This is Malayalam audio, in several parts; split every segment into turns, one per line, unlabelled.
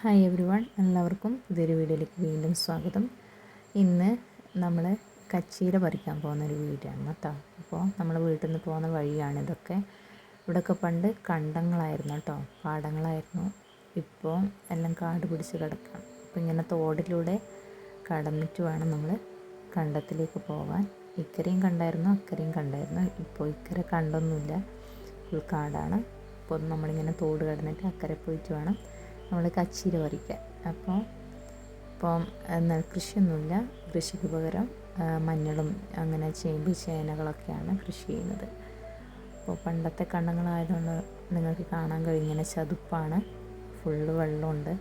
ഹായ് എവരി വൺ എല്ലാവർക്കും പുതിയൊരു വീഡിയോയിലേക്ക് വീണ്ടും സ്വാഗതം. ഇന്ന് നമ്മൾ കച്ചീര പറിക്കാൻ പോകുന്ന ഒരു ആണ് കേട്ടോ. അപ്പോൾ നമ്മൾ വീട്ടിൽ നിന്ന് പോകുന്ന വഴിയാണ് ഇതൊക്കെ. ഇവിടെയൊക്കെ പണ്ട് കണ്ടങ്ങളായിരുന്നു കേട്ടോ പാടങ്ങളായിരുന്നു. ഇപ്പോൾ എല്ലാം കാട് പിടിച്ച് കിടക്കാം അപ്പോൾ ഇങ്ങനെ തോടിലൂടെ കടന്നിട്ട് വേണം നമ്മൾ കണ്ടത്തിലേക്ക് പോകാൻ ഇക്കരയും കണ്ടായിരുന്നു അക്കരയും കണ്ടായിരുന്നു. ഇപ്പോൾ ഇക്കരെ കണ്ടൊന്നുമില്ല. ഫുൾ കാടാണ്. അപ്പോൾ നമ്മളിങ്ങനെ തോട് കടന്നിട്ട് അക്കരെ പോയിട്ട് വേണം നമ്മൾ കച്ചീര പറിക്കുക അപ്പോൾ ഇപ്പം നെൽകൃഷിയൊന്നുമില്ല കൃഷിക്ക് പകരം മഞ്ഞളും അങ്ങനെ ചേമ്പ് ചേനകളൊക്കെയാണ് കൃഷി ചെയ്യുന്നത്. അപ്പോൾ പണ്ടത്തെ കണ്ടങ്ങളായതുകൊണ്ട് നിങ്ങൾക്ക് കാണാൻ കഴിയും. ഇങ്ങനെ ചതുപ്പാണ്. ഫുള്ള് വെള്ളമുണ്ട്.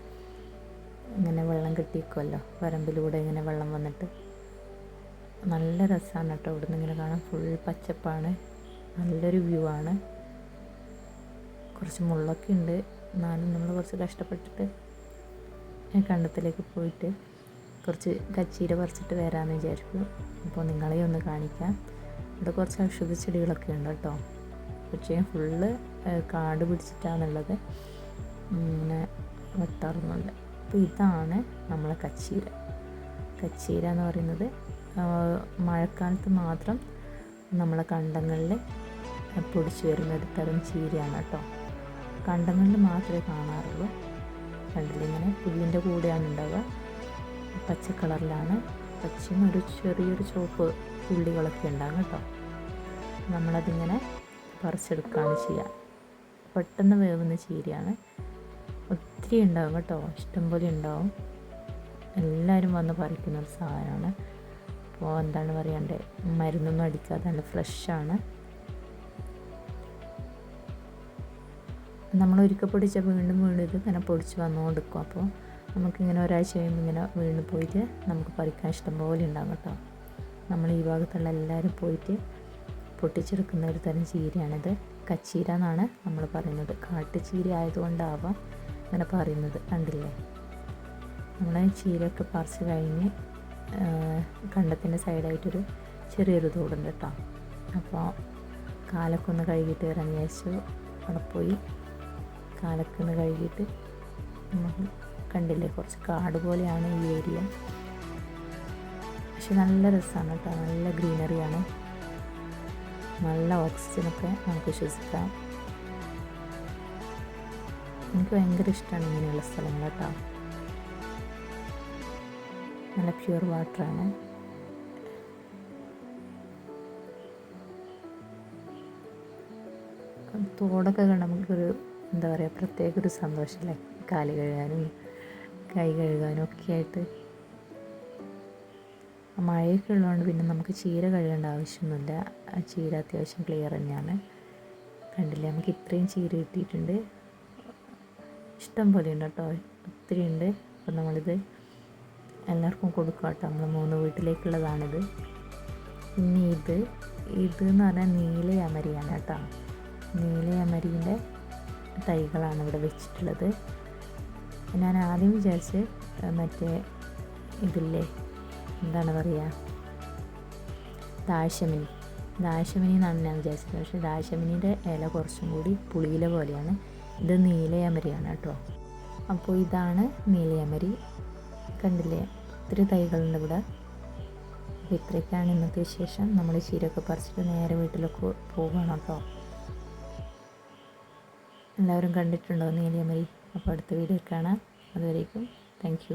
ഇങ്ങനെ വെള്ളം കിട്ടിയിരിക്കുമല്ലോ വരമ്പിലൂടെ ഇങ്ങനെ വെള്ളം വന്നിട്ട്. നല്ല രസമാണ് കേട്ടോ ഇവിടുന്ന് ഇങ്ങനെ കാണാൻ. ഫുൾ പച്ചപ്പാണ്. നല്ലൊരു വ്യൂ ആണ് കുറച്ച് മുള്ളൊക്കെ ഉണ്ട്. എന്നാലും നമ്മൾ കുറച്ച് കഷ്ടപ്പെട്ടിട്ട് കണ്ടത്തിലേക്ക് പോയിട്ട് കുറച്ച് കച്ചീര പറിച്ചിട്ട് വരാമെന്ന് വിചാരിക്കും അപ്പോൾ നിങ്ങളെ ഒന്ന് കാണിക്കാം. ഇവിടെ കുറച്ച് ഔഷധ ചെടികളൊക്കെ ഉണ്ട് കേട്ടോ. പക്ഷേ ഫുള്ള് കാട് പിടിച്ചിട്ടാണുള്ളത്. ഇങ്ങനെ വെട്ടാറുന്നുണ്ട്. അപ്പോൾ ഇതാണ് നമ്മളെ കച്ചീര. കച്ചീര എന്ന് പറയുന്നത് മഴക്കാലത്ത് മാത്രം നമ്മളെ കണ്ടങ്ങളിൽ പൊടിച്ചു വരുന്ന ഒരു തരം ചീരയാണ് കേട്ടോ. കണ്ടങ്ങളിൽ മാത്രമേ കാണാറുള്ളൂ. കണ്ടില്ലിങ്ങനെ പുല്ലിന്റെ കൂടെയാണ് ഉണ്ടാവുക. പച്ച കളറിലാണ്. പച്ചയും ഒരു ചെറിയൊരു ചുവപ്പ് പുള്ളികളൊക്കെ ഉണ്ടാകും കേട്ടോ. നമ്മളതിങ്ങനെ പറിച്ചെടുക്കുകയാണ് ചെയ്യുക. പെട്ടെന്ന് വേവുന്ന ചീരയാണ്. ഒത്തിരി ഉണ്ടാവും കേട്ടോ. ഇഷ്ടംപോലെ ഉണ്ടാവും. എല്ലാവരും വന്ന് പറിക്കുന്ന ഒരു സാധനമാണ്. അപ്പോൾ എന്താണ് പറയണ്ടേ മരുന്നൊന്നും അടിക്കാതെ നല്ല ഫ്രഷാണ് നമ്മൾ ഒരിക്കൽ പൊടിച്ചാൽ വീണ്ടും വീണ്ടും ഇത് ഇങ്ങനെ പൊടിച്ച് വന്നുകൊണ്ടിരിക്കും. അപ്പോൾ നമുക്കിങ്ങനെ ഒരാഴ്ച കഴിയുമ്പോൾ ഇങ്ങനെ വീണ് പോയിട്ട് നമുക്ക് പറിക്കാൻ ഇഷ്ടം പോലെ ഉണ്ടാകും കേട്ടോ. നമ്മൾ ഈ ഭാഗത്തുള്ള എല്ലാവരും പോയിട്ട് പൊട്ടിച്ചെടുക്കുന്ന ഒരു തരം ചീരയാണിത്. കച്ചീര എന്നാണ് നമ്മൾ പറയുന്നത്. കാട്ടുചീര ആയതുകൊണ്ടാവാം അങ്ങനെ പറയുന്നത്. കണ്ടില്ലേ? നമ്മൾ ചീരയൊക്കെ പറിച്ച് കഴിഞ്ഞ് കണ്ടത്തിന്റെ സൈഡായിട്ടൊരു ചെറിയൊരു തോടുണ്ട് കേട്ടോ. അപ്പോൾ കാലൊക്കെ ഒന്ന് കഴുകിയിട്ട് ഇറങ്ങിയച്ചു അവിടെ പോയി കാലക്കുന്ന് കഴുകിയിട്ട് കണ്ടില്ലേ കുറച്ച് കാട് പോലെയാണ് ഈ ഏരിയ. പക്ഷെ നല്ല രസമാണ് കേട്ടോ നല്ല ഗ്രീനറിയാണ്. നല്ല ഓക്സിജനൊക്കെ നമുക്ക് ശ്വസിക്കാം എനിക്ക് ഭയങ്കര ഇഷ്ടമാണ് ഇങ്ങനെയുള്ള സ്ഥലങ്ങൾ കേട്ടോ. നല്ല പ്യുവർ വാട്ടറാണ് തോടൊക്കെ കണ്ട് നമുക്കൊരു എന്താ പറയുക പ്രത്യേക ഒരു സന്തോഷമല്ലേ. കാൽ കഴുകാനും കൈ കഴുകാനും ഒക്കെ ആയിട്ട്. മഴയൊക്കെ ഉള്ളതുകൊണ്ട് പിന്നെ നമുക്ക് ചീര കഴുകേണ്ട ആവശ്യമൊന്നുമില്ല. ആ ചീര അത്യാവശ്യം ക്ലിയർ തന്നെയാണ്. കണ്ടില്ലേ നമുക്ക് ഇത്രയും ചീര കിട്ടിയിട്ടുണ്ട്. ഇഷ്ടം പോലെ ഉണ്ട് കേട്ടോ. ഒത്തിരി ഉണ്ട്. അപ്പം നമ്മളിത് എല്ലാവർക്കും കൊടുക്കുക കേട്ടോ. നമ്മൾ മൂന്ന് വീട്ടിലേക്കുള്ളതാണിത്. പിന്നെ ഇത് ഇത് എന്ന് പറഞ്ഞാൽ നീലയമരിയാണ് കേട്ടോ. നീലയമരീന്റെ തൈകളാണ് ഇവിടെ വെച്ചിട്ടുള്ളത്. ഞാൻ ആദ്യം വിചാരിച്ച് മറ്റേ ഇതില്ലേ? എന്താണ് പറയുക ദാശമിനി. ദാശമിനി എന്നാണ് ഞാൻ വിചാരിച്ചത്. പക്ഷേ ദാശമിനിയുടെ ഇല കുറച്ചും കൂടി പുളിയില പോലെയാണ്. ഇത് നീലയമരിയാണ് കേട്ടോ. അപ്പോൾ ഇതാണ് നീലയമരി. കണ്ടില്ലേ? ഒത്തിരി തൈകളുണ്ട് ഇവിടെ. അപ്പോൾ ഇത്രയൊക്കെയാണ് ഇന്നത്തെ വിശേഷം. നമ്മൾ ചീരൊക്കെ പറിച്ചിട്ട് നേരെ വീട്ടിലൊക്കെ പോകണം കേട്ടോ. എല്ലാവരും കണ്ടിട്ടുണ്ടോ നീലിയമരി? അപ്പോൾ അടുത്ത വീഡിയോ കാണാം. അതുവരേക്കും താങ്ക്